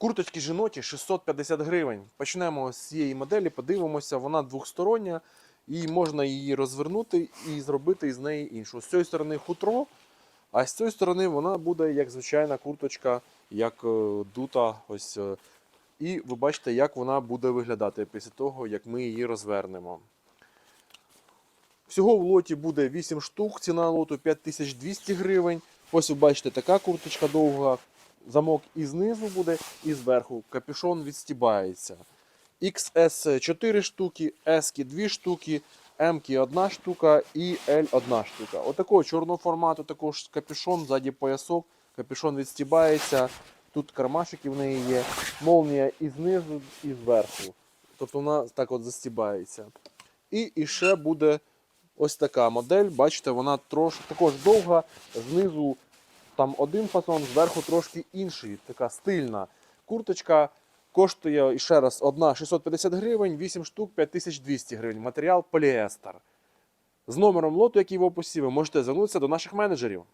Курточки жіноті 650 гривень. Почнемо з цієї моделі, подивимося, вона двохстороння і можна її розвернути і зробити із неї іншу. З цієї сторони хутро, а з цієї сторони вона буде як звичайна курточка, як е, дута. Ось. е. І ви бачите, як вона буде виглядати після того, як ми її розвернемо. Всього в лоті буде 8 штук, ціна лоту 5200 гривень. Ось ви бачите, така курточка довга. Замок і знизу буде, і зверху. Капюшон відстібається. XS 4 штуки, S 2 штуки, M 1 штука і L 1 штука. Отакого чорного формату, також капюшон, ззаді поясок, капюшон відстібається. Тут кармашики в неї є, молнія і знизу, і зверху. Тобто вона так от застібається. І, і ще буде ось така модель. Бачите, вона трош, також довга, знизу там один фасон, зверху трошки інший, така стильна. Курточка коштує ще раз одна 650 гривень, 8 штук 5200 гривень. Матеріал поліестер. З номером лоту, який в описі, ви можете звернутися до наших менеджерів.